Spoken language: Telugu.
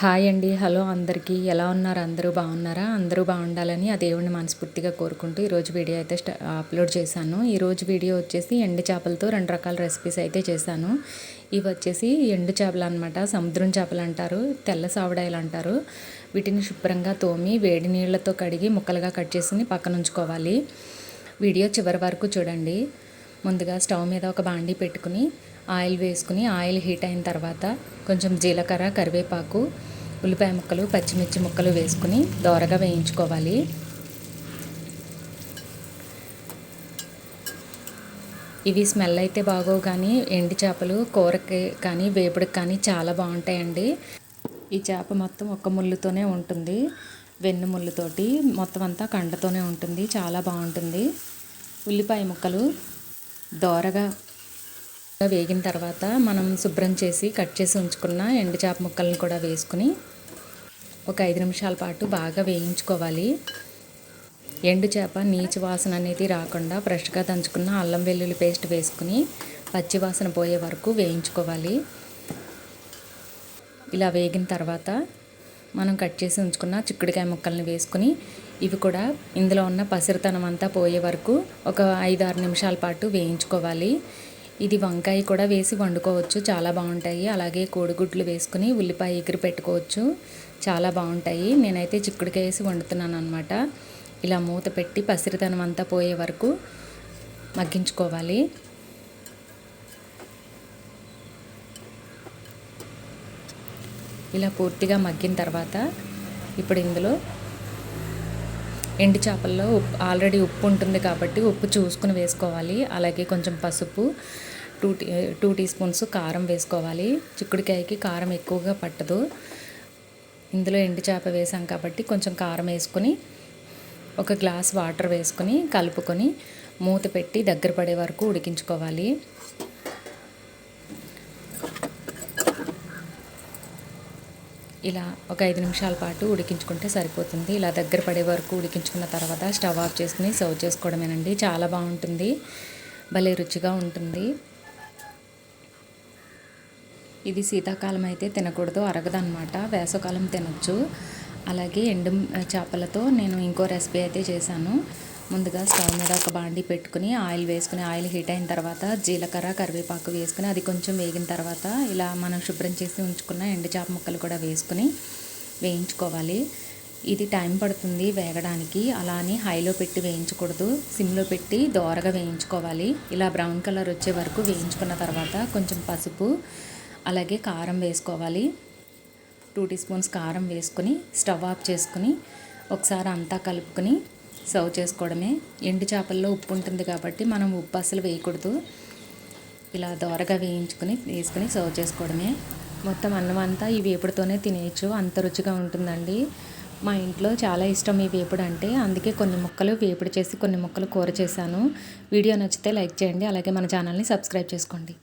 హాయ్ అండి. హలో అందరికీ. ఎలా ఉన్నారు? అందరూ బాగున్నారా? అందరూ బాగుండాలని ఆ దేవుడిని మనస్ఫూర్తిగా కోరుకుంటూ ఈరోజు వీడియో అయితే అప్లోడ్ చేశాను. ఈరోజు వీడియో వచ్చేసి ఎండు చేపలతో రెండు రకాల రెసిపీస్ అయితే చేశాను. ఇవి వచ్చేసి ఎండు చేపలు అనమాట సముద్రం చేపలు అంటారు తెల్ల సావడాయలు అంటారు. వీటిని శుభ్రంగా తోమి వేడి నీళ్ళతో కడిగి ముక్కలుగా కట్ చేసుకుని పక్కన ఉంచుకోవాలి. వీడియో చివరి వరకు చూడండి. ముందుగా స్టవ్ మీద ఒక బాండీ పెట్టుకుని ఆయిల్ వేసుకుని ఆయిల్ హీట్ అయిన తర్వాత కొంచెం జీలకర్ర కరివేపాకు ఉల్లిపాయ ముక్కలు పచ్చిమిర్చి ముక్కలు వేసుకుని దోరగా వేయించుకోవాలి. ఇవి స్మెల్ అయితే బాగోవు కానీ ఎండి చేపలు కూరకి కానీ వేపుడికి కానీ చాలా బాగుంటాయండి. ఈ చేప మొత్తం ఒక ముళ్ళుతోనే ఉంటుంది. వెన్ను ముళ్ళుతోటి మొత్తం అంతా కండతోనే ఉంటుంది. చాలా బాగుంటుంది. ఉల్లిపాయ ముక్కలు దోరగా వేగిన తర్వాత మనం శుభ్రం చేసి కట్ చేసి ఉంచుకున్న ఎండు చేప ముక్కలను కూడా వేసుకుని ఒక ఐదు నిమిషాల పాటు బాగా వేయించుకోవాలి. ఎండు చేప నీచు వాసన అనేది రాకుండా ఫ్రెష్గా దంచుకున్న అల్లం వెల్లుల్లి పేస్ట్ వేసుకుని పచ్చి వాసన పోయే వరకు వేయించుకోవాలి. ఇలా వేగిన తర్వాత మనం కట్ చేసి ఉంచుకున్న చిక్కుడుకాయ ముక్కల్ని వేసుకుని ఇవి కూడా ఇందులో ఉన్న పసిరితనం అంతా పోయే వరకు ఒక ఐదు ఆరు నిమిషాల పాటు వేయించుకోవాలి. ఇది వంకాయ కూడా వేసి వండుకోవచ్చు. చాలా బాగుంటాయి. అలాగే కోడిగుడ్లు వేసుకుని ఉల్లిపాయ ఎగిరి పెట్టుకోవచ్చు. చాలా బాగుంటాయి. నేనైతే చిక్కుడుకాయ వేసి వండుతున్నాను అనమాట ఇలా మూత పెట్టి పసిరితనం అంతా పోయే వరకు మగ్గించుకోవాలి. ఇలా పూర్తిగా మగ్గిన తర్వాత ఇప్పుడు ఇందులో ఎండు చేపల్లో ఉప్పు ఆల్రెడీ ఉప్పు ఉంటుంది కాబట్టి ఉప్పు చూసుకుని వేసుకోవాలి. అలాగే కొంచెం పసుపు two tea two teaspoons కారం వేసుకోవాలి. చిక్కుడుకాయకి కారం ఎక్కువగా పట్టదు. ఇందులో ఎండు చేప వేసాం కాబట్టి కొంచెం కారం వేసుకొని ఒక గ్లాస్ వాటర్ వేసుకొని కలుపుకొని మూత పెట్టి దగ్గర పడే వరకు ఉడికించుకోవాలి. ఇలా ఒక ఐదు నిమిషాల పాటు ఉడికించుకుంటే సరిపోతుంది. ఇలా దగ్గర పడే వరకు ఉడికించుకున్న తర్వాత స్టవ్ ఆఫ్ చేసుకుని సర్వ్ చేసుకోవడమేనండి. చాలా బాగుంటుంది. భలే రుచిగా ఉంటుంది. ఇది శీతాకాలం అయితే తినకూడదు అరగదనమాట వేసవకాలం తినొచ్చు. అలాగే ఎండు చేపలతో నేను ఇంకో రెసిపీ అయితే చేశాను. ముందుగా స్టవ్ మీద ఒక బాండీ పెట్టుకుని ఆయిల్ వేసుకుని ఆయిల్ హీట్ అయిన తర్వాత జీలకర్ర కరివేపాకు వేసుకుని అది కొంచెం వేగిన తర్వాత ఇలా మనం శుభ్రం చేసి ఉంచుకున్న ఎండుచాప ముక్కలు కూడా వేసుకుని వేయించుకోవాలి. ఇది టైం పడుతుంది వేగడానికి. అలా అని హైలో పెట్టి వేయించకూడదు. సిమ్లో పెట్టి దోరగా వేయించుకోవాలి. ఇలా బ్రౌన్ కలర్ వచ్చే వరకు వేయించుకున్న తర్వాత కొంచెం పసుపు అలాగే కారం వేసుకోవాలి. టూ టీ స్పూన్స్ కారం వేసుకొని స్టవ్ ఆఫ్ చేసుకుని ఒకసారి అంతా కలుపుకొని సర్వ్ చేసుకోవడమే. ఎండు చేపల్లో ఉప్పు ఉంటుంది కాబట్టి మనం ఉప్పు అసలు వేయకూడదు. ఇలా దోరగా వేయించుకొని వేసుకొని సర్వ్ చేసుకోవడమే. మొత్తం అన్నం అంతా ఈ వేపుడుతోనే తినేయచ్చు. అంత రుచిగా ఉంటుందండి. మా ఇంట్లో చాలా ఇష్టం ఈ వేపుడు అంటే. అందుకే కొన్ని ముక్కలు వేపుడు చేసి కొన్ని ముక్కలు కూర చేశాను. వీడియో నచ్చితే లైక్ చేయండి. అలాగే మన ఛానల్ని సబ్స్క్రైబ్ చేసుకోండి.